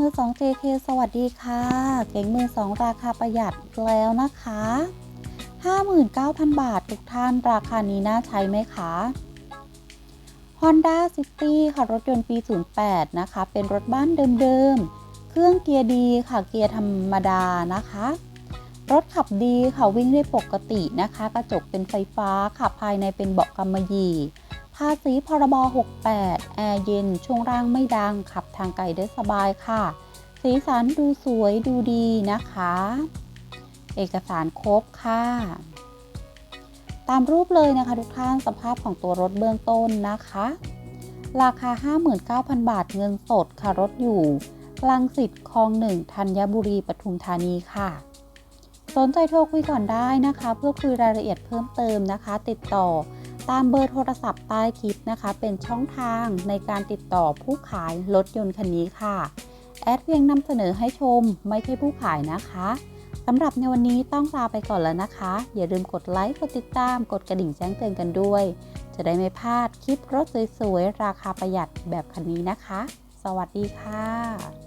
มือ2 JK สวัสดีค่ะ เก๋งมือ2ราคาประหยัดแล้วนะคะ 59,000 บาททุกท่านราคานี้น่าใช้ไหมคะ Honda City ค่ะ รถยนต์ปี 08 นะคะ เป็นรถบ้านเดิมๆ เครื่องเกียร์ดีค่ะ เกียร์ธรรมดานะคะ รถขับดีค่ะ วิ่งได้ปกตินะคะ กระจกเป็นไฟฟ้าค่ะ ภายในเป็นเบาะกำมะหยี่ ภาษีพรบ 68 แอร์เย็น ช่วงล่างไม่ดัง ขับทางไกลได้สบายค่ะ สีสันดูสวยดูดีนะคะ เอกสารครบค่ะ ตามรูปเลยนะคะทุกท่านสภาพของตัวรถเบื้องต้นนะคะ ราคา 59,000 บาทเงินสดค่ะรถอยู่ลังสิตคลองหนึ่งธัญบุรีปทุมธานีค่ะ สนใจโทรคุยก่อนได้นะคะ เพื่อคุยรายละเอียดเพิ่มเติมนะคะ ติดต่อ ตามเบอร์โทรศัพท์ใต้คลิปนะคะ เป็นช่องทางในการติดต่อผู้ขายรถยนต์คันนี้ค่ะ แอดเพียงนำเสนอให้ชมไม่ใช่ผู้ขายนะคะสำหรับในวันนี้ต้องลาไปก่อนแล้วนะคะ อย่าลืมกดไลค์ กดติดตาม กดกระดิ่งแจ้งเตือนกันด้วย จะได้ไม่พลาดคลิปรถสวยๆ ราคาประหยัดแบบคันนี้นะคะ สวัสดีค่ะ